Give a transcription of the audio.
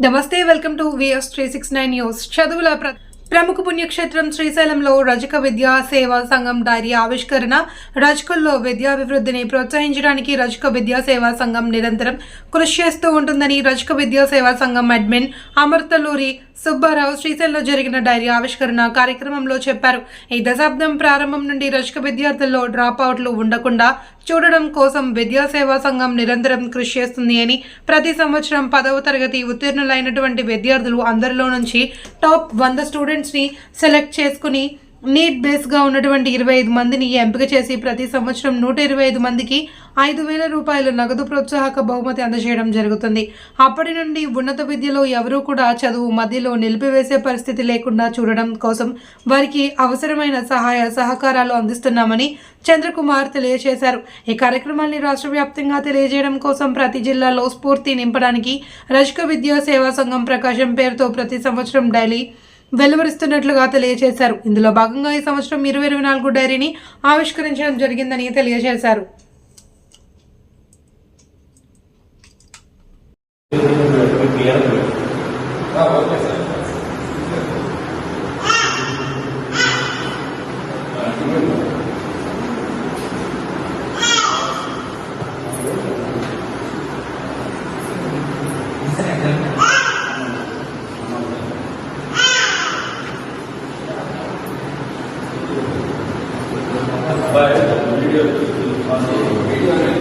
నమస్తే welcome to VS three six nine news. చదువుల ప్ర- ప్రముఖ పుణ్యక్షేత్రం శ్రీశైలంలో రజక విద్యా సేవా సంఘం డైరీ ఆవిష్కరణ రజకుల్లో విద్యాభివృద్ధిని ప్రోత్సహించడానికి రజక విద్యా సేవా సంఘం నిరంతరం కృషి చేస్తూ ఉంటుందని రజక విద్యా సేవా సంఘం అడ్మిన్ అమర్తలూరి సుబ్బారావు శ్రీశైలంలో జరిగిన డైరీ ఆవిష్కరణ కార్యక్రమంలో చెప్పారు. ఈ దశాబ్దం ప్రారంభం నుండి రజక విద్యార్థుల్లో డ్రాప్ అవుట్లు ఉండకుండా చూడడం కోసం విద్యా సేవా సంఘం నిరంతరం కృషి చేస్తుంది అని ప్రతి సంవత్సరం పదవ తరగతి ఉత్తీర్ణులైనటువంటి విద్యార్థులు అందరిలో నుంచి టాప్ వంద స్టూడెంట్ స్టూడెంట్స్ని సెలెక్ట్ చేసుకుని నీట్ బేస్గా ఉన్నటువంటి ఇరవై ఐదు మందిని ఎంపిక చేసి ప్రతి సంవత్సరం నూట ఇరవై ఐదు మందికి ఐదు వేల రూపాయల నగదు ప్రోత్సాహక బహుమతి అందజేయడం జరుగుతుంది. అప్పటి నుండి ఉన్నత విద్యలో ఎవరూ కూడా చదువు మధ్యలో నిలిపివేసే పరిస్థితి లేకుండా చూడడం కోసం వారికి అవసరమైన సహాయ సహకారాలు అందిస్తున్నామని చంద్రకుమార్ తెలియజేశారు. ఈ కార్యక్రమాన్ని రాష్ట్ర వ్యాప్తంగా తెలియజేయడం కోసం ప్రతి జిల్లాలో స్ఫూర్తి నింపడానికి రజక విద్యా సేవా సంఘం ప్రకాశం పేరుతో ప్రతి సంవత్సరం డైలీ వెలువరిస్తున్నట్లుగా తెలియజేశారు. ఇందులో భాగంగా ఈ సంవత్సరం ఇరవై ఇరవై నాలుగు డైరీని ఆవిష్కరించడం జరిగిందని తెలియజేశారు. video